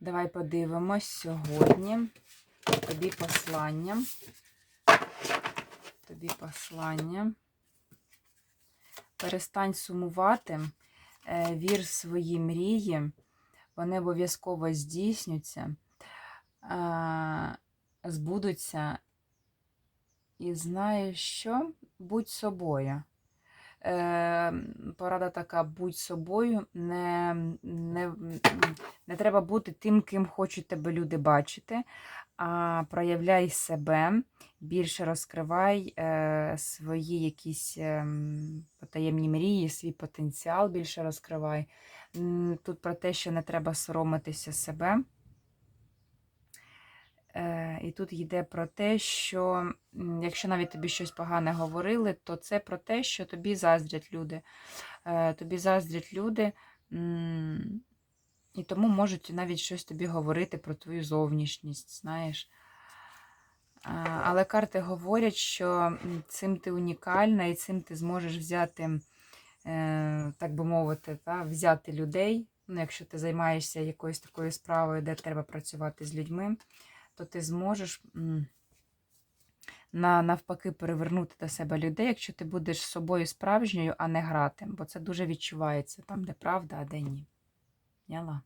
Давай подивимось сьогодні. Тобі послання. Тобі послання. Перестань сумувати, е, вір в свої мрії, вони обов'язково здійсняться, е, збудуться. І знаєш що? Будь собою. Е, порада така: будь собою, не, не, не треба бути тим, ким хочуть тебе люди бачити, а проявляй себе, більше розкривай е, свої якісь е, потаємні мрії, свій потенціал більше розкривай. Тут про те, що не треба соромитися себе. Е, І тут йде про те, що якщо навіть тобі щось погане говорили, то це про те, що тобі заздрять люди. Е, Тобі заздрять люди, і тому можуть навіть щось тобі говорити про твою зовнішність, знаєш. Але карти говорять, що цим ти унікальна і цим ти зможеш взяти, е, так би мовити, та, взяти людей. Ну, якщо ти займаєшся якоюсь такою справою, де треба працювати з людьми, то ти зможеш на, навпаки перевернути до себе людей, якщо ти будеш собою справжньою, а не грати. Бо це дуже відчувається там, де правда, а де ні. Яла.